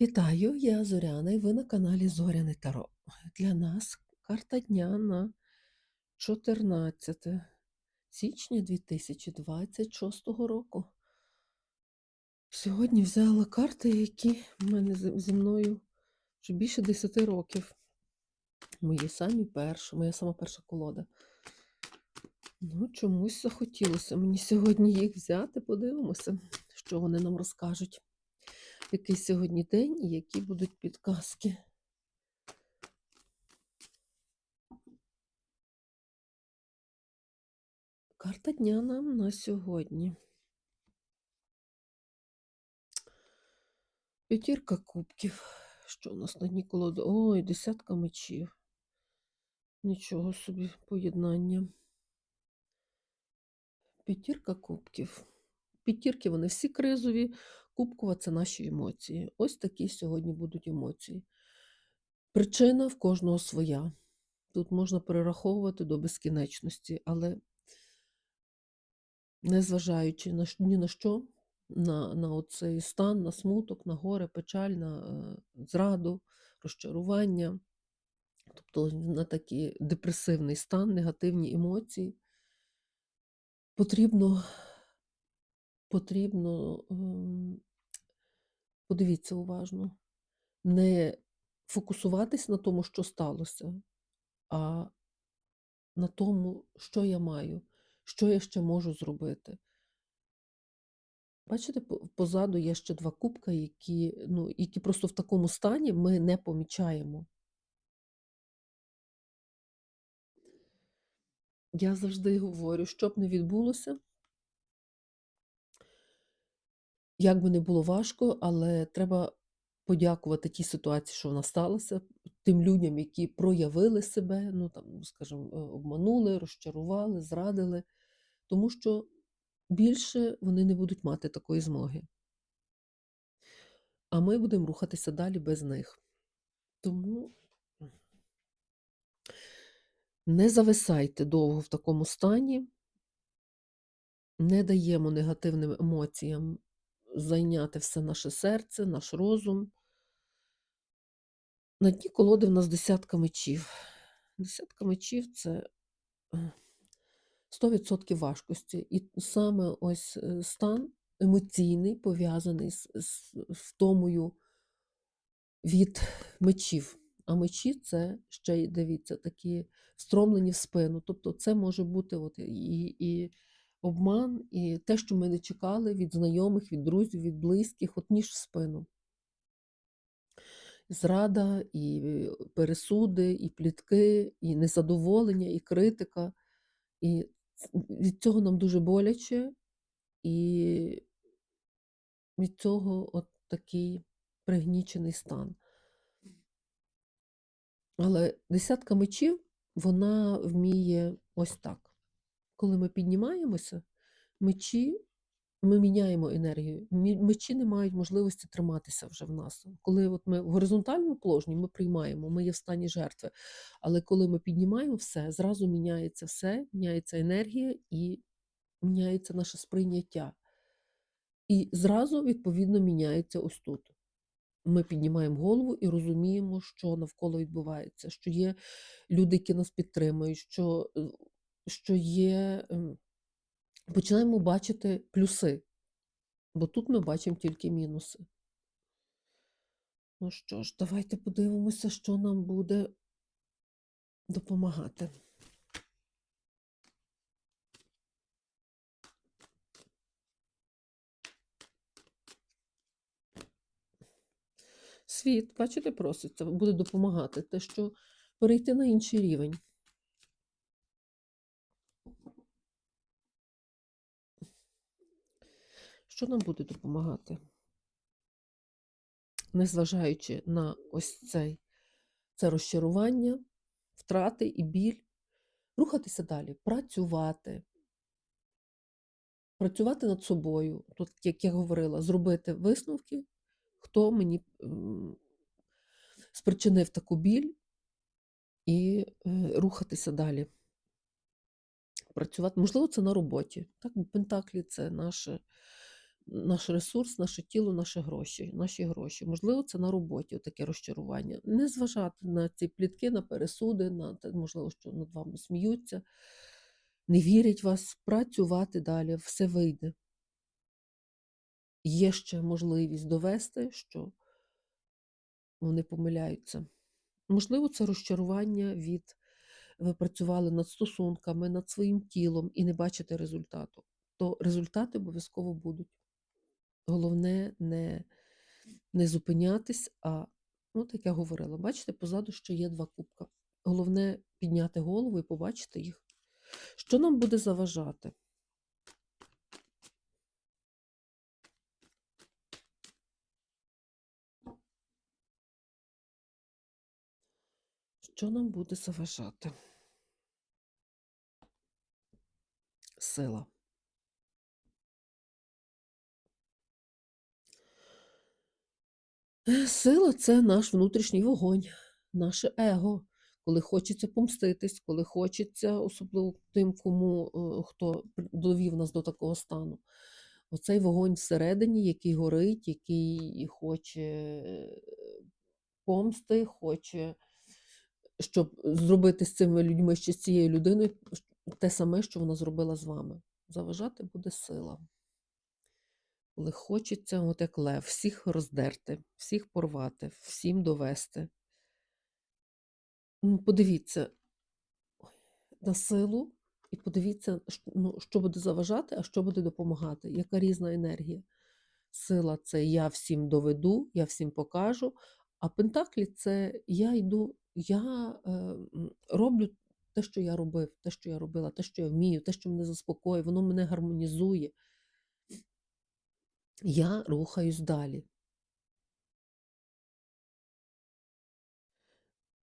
Вітаю, я Зоряна, і ви на каналі Зоряне Таро. Для нас карта дня на 14 січня 2026 року. Сьогодні взяла карти, які в мене зі мною вже більше 10 років. Мої самі перші, моя сама перша колода. Ну, чомусь захотілося мені сьогодні їх взяти, подивимося, що вони нам розкажуть. Який сьогодні день і які будуть підказки. Карта дня нам на сьогодні. П'ятірка кубків. Що у нас на дні колоди? Ой, десятка мечів. Нічого собі поєднання. П'ятірка кубків. П'ятірки вони всі кризові. Кубкова це наші емоції. Ось такі сьогодні будуть емоції. Причина в кожного своя. Тут можна перераховувати до безкінечності, але незважаючи ні на що, на, на оцей стан, на смуток, на горе, печаль, на е, зраду, розчарування, тобто на такий депресивний стан, негативні емоції, потрібно, потрібно, ем, подивіться уважно, не фокусуватись на тому, що сталося, а на тому, що я маю, що я ще можу зробити. Бачите, позаду є ще два кубка, які, ну, які просто в такому стані ми не помічаємо. Я завжди говорю, що б не відбулося, як би не було важко, але треба подякувати тій ситуації, що вона сталася, тим людям, які проявили себе, ну там, скажімо, е, обманули, розчарували, зрадили, тому що більше вони не будуть мати такої змоги. А ми будемо рухатися далі без них. Тому не зависайте довго в такому стані, не даємо негативним емоціям зайняти все наше серце, наш розум. На дні колоди в нас десятка мечів. Десятка мечів це е, 100% важкості. І саме ось е, стан емоційний пов'язаний з, з втомою від мечів. А мечі це ще й дивіться, такі встромлені в спину. Тобто це може бути от і, і обман, і те, що ми не чекали від знайомих, від друзів, від близьких, от ніж в спину. Зрада, і пересуди, і плітки, і незадоволення, і критика. І від цього нам дуже боляче, і від цього от такий пригнічений стан. Але десятка мечів, вона вміє ось так. Коли ми піднімаємося, мечі, ми міняємо енергію. Мечі не мають можливості триматися вже в нас. Коли от ми в горизонтальному положенні ми приймаємо, ми є в стані жертви. Але коли ми піднімаємо все, зразу міняється все, міняється енергія і міняється наше сприйняття. І зразу, відповідно, міняється ось тут. Ми піднімаємо голову і розуміємо, що навколо відбувається, що є люди, які нас підтримують, що, е, що є. ем, Починаємо бачити плюси, бо тут ми бачимо тільки мінуси. Ну що ж, давайте подивимося, що нам буде допомагати. Світ, бачите, проситься, буде допомагати те, що перейти на інший рівень. Що нам буде допомагати? Незважаючи на ось цей, це розчарування, втрати і біль, рухатися далі, працювати, працювати над собою. Тут, як я говорила, зробити висновки, хто мені спричинив таку біль, і е, рухатися далі. Працювати, можливо, це на роботі. Так, Пентаклі це наше наш ресурс, наше тіло, наші гроші, наші гроші. Можливо, це на роботі таке розчарування. Не зважати на ці плітки, на пересуди, на те, можливо, що над вами сміються, не вірять вас, працювати далі, все вийде. Є ще можливість довести, що вони помиляються. Можливо, це розчарування від ви працювали над стосунками, над своїм тілом і не бачите результату. То результати обов'язково будуть. Головне не, не зупинятись, а, ну, так я говорила, бачите, позаду ще є два кубка. Головне підняти голову і побачити їх. Що нам буде заважати? Що нам буде заважати? Сила. Сила це наш внутрішній вогонь, наше его. Коли хочеться помститись, коли хочеться, особливо тим, кому е, хто довів нас до такого стану. Оцей вогонь всередині, який горить, який хоче е, помсти, хоче, щоб зробити з цими людьми ще з цією людиною те саме, що вона зробила з вами. Заважати буде сила. Коли хочеться, от як лев, всіх роздерти, всіх порвати, всім довести. Ну, Подивіться на силу і подивіться, ну, що буде заважати, а що буде допомагати. Яка різна енергія. Сила це я всім доведу, я всім покажу. А Пентаклі це я йду, я е, роблю те, що я робив, те, що я робила, те, що я вмію, те, що мене заспокоює, воно мене гармонізує. Я рухаюсь далі.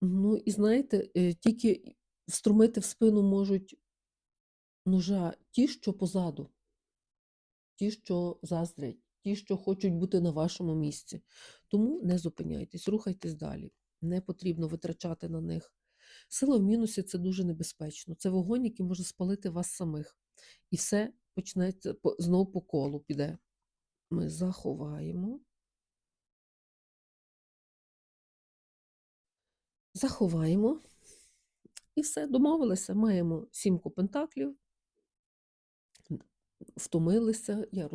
Ну, і знаєте, е, тільки встромити в спину можуть ножа ті, що позаду, ті, що заздрять, ті, що хочуть бути на вашому місці. Тому не зупиняйтесь, рухайтесь далі. Не потрібно витрачати на них. Сила в мінусі це дуже небезпечно. Це вогонь, який може спалити вас самих. І все почнеться по- знов по колу піде. Ми заховаємо. Заховаємо. І все, домовилися. Маємо сімку пентаклів, втомилися, я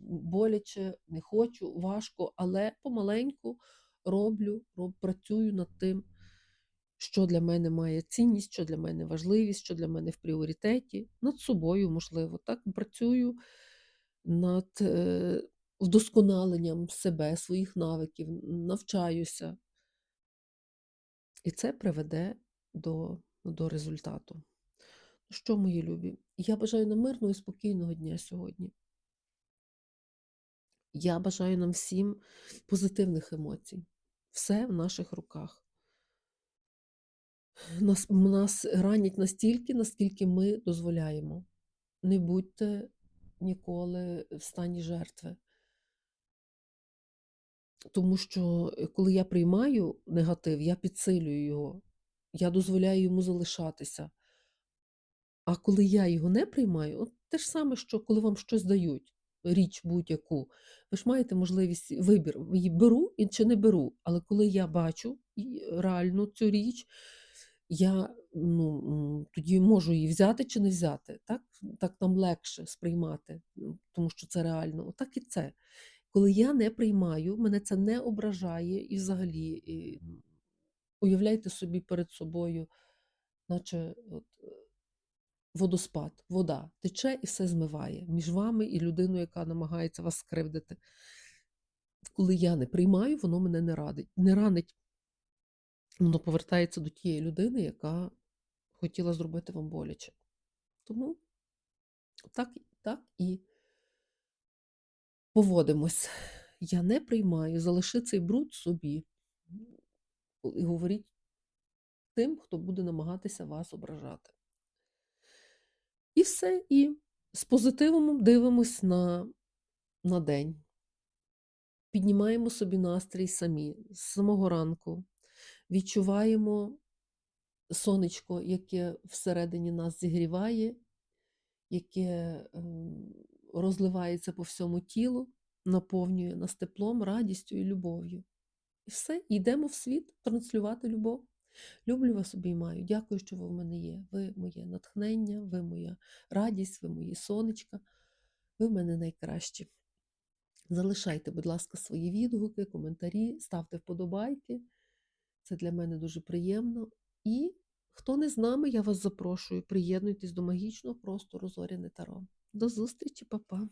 боляче, не хочу, важко, але помаленьку роблю, роб... працюю над тим, що для мене має цінність, що для мене важливість, що для мене в пріоритеті, над собою, можливо, так працюю над е, вдосконаленням себе, своїх навиків, навчаюся. І це приведе до, до результату. Ну Що, мої любі? Я бажаю нам мирного і спокійного дня сьогодні. Я бажаю нам всім позитивних емоцій. Все в наших руках. Нас, нас ранять настільки, наскільки ми дозволяємо. Не будьте ніколи в стані жертви. Тому що е, коли я приймаю негатив, я підсилюю його, я дозволяю йому залишатися. А коли я його не приймаю, от те ж саме, що коли вам щось дають, річ будь-яку, ви ж маєте можливість вибір, беру чи не беру. Але коли я бачу і реально цю річ, я ну, тоді можу її взяти чи не взяти. Так, так нам легше сприймати, тому що це реально. Отак і це. Коли я не приймаю, мене це не ображає і взагалі і, уявляйте собі перед собою, наче от, е, водоспад, вода тече і все змиває між вами і людиною, яка намагається вас скривдити. Коли я не приймаю, воно мене не радить, не ранить. Воно повертається до тієї людини, яка хотіла зробити вам боляче. Тому так, так і поводимось. Я не приймаю, залиши цей бруд собі. І говоріть тим, хто буде намагатися вас ображати. І все. І з позитивом дивимось на, на день. Піднімаємо собі настрій самі з самого ранку. Відчуваємо сонечко, яке всередині нас зігріває, яке ем, розливається по всьому тілу, наповнює нас теплом, радістю і любов'ю. І все, йдемо в світ транслювати любов. Люблю вас обіймаю. Дякую, що ви в мене є. Ви моє натхнення, ви моя радість, ви мої сонечка. Ви в мене найкращі. Залишайте, будь ласка, свої відгуки, коментарі, ставте вподобайки. Це для мене дуже приємно. І хто не з нами, я вас запрошую. Приєднуйтесь до магічного простору Зоряне Таро. До зустрічі, па-па!